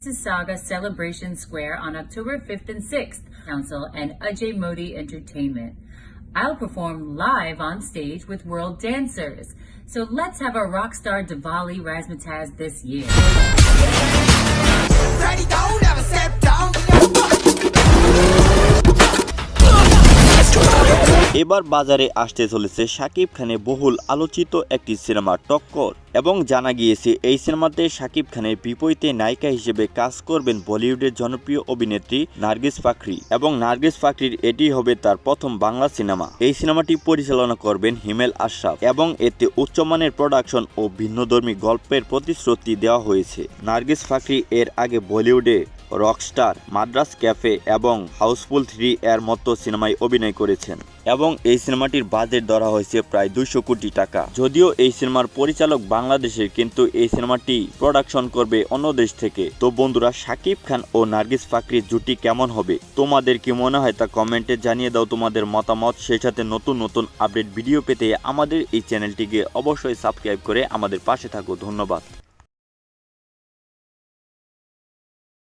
This is Saga Celebration Square on October 5th and 6th. Council and Ajay Modi Entertainment. I'll perform live on stage with world dancers. So let's have our rock star Diwali Razzmatazz this year. এবার বাজারে আসতে চলেছে শাকিব খানের বহুল আলোচিত একটি cinema টক্কর। এবং জানা গিয়েছে, এই সিনেমাতে শাকিব খানের বিপরীতে নায়িকা হিসেবে কাজ করবেন বলিউডের জনপ্রিয় অভিনেত্রী নার্গিস ফাকরি। এবং নার্গিস ফাকরির এটি হবে তার প্রথম বাংলা সিনেমা। এই সিনেমাটি পরিচালনা করবেন হিমেল আশরাফ এবং এতে উচ্চমানের প্রোডাকশন ও ভিন্নধর্মী গল্পের প্রতিশ্রুতি দেওয়া হয়েছে। নার্গিস ফাকরি এর আগে বলিউডে রকস্টার, মাদ্রাস ক্যাফে এবং হাউসফুল থ্রি এর মতো সিনেমায় অভিনয় করেছেন। এবং এই সিনেমাটির বাজেট ধরা হয়েছে প্রায় দুইশো কোটি টাকা। যদিও এই সিনেমার পরিচালক বাংলাদেশের, কিন্তু এই সিনেমাটি প্রোডাকশন করবে অন্য দেশ থেকে। তো বন্ধুরা শাকিব খান ও নার্গিস ফাকরির জুটি কেমন হবে? তোমাদের কি মনে হয় তা কমেন্টে জানিয়ে দাও তোমাদের মতামত। সেই সাথে নতুন নতুন আপডেট ভিডিও পেতে আমাদের এই চ্যানেলটিকে অবশ্যই সাবস্ক্রাইব করে আমাদের পাশে থাকো। ধন্যবাদ।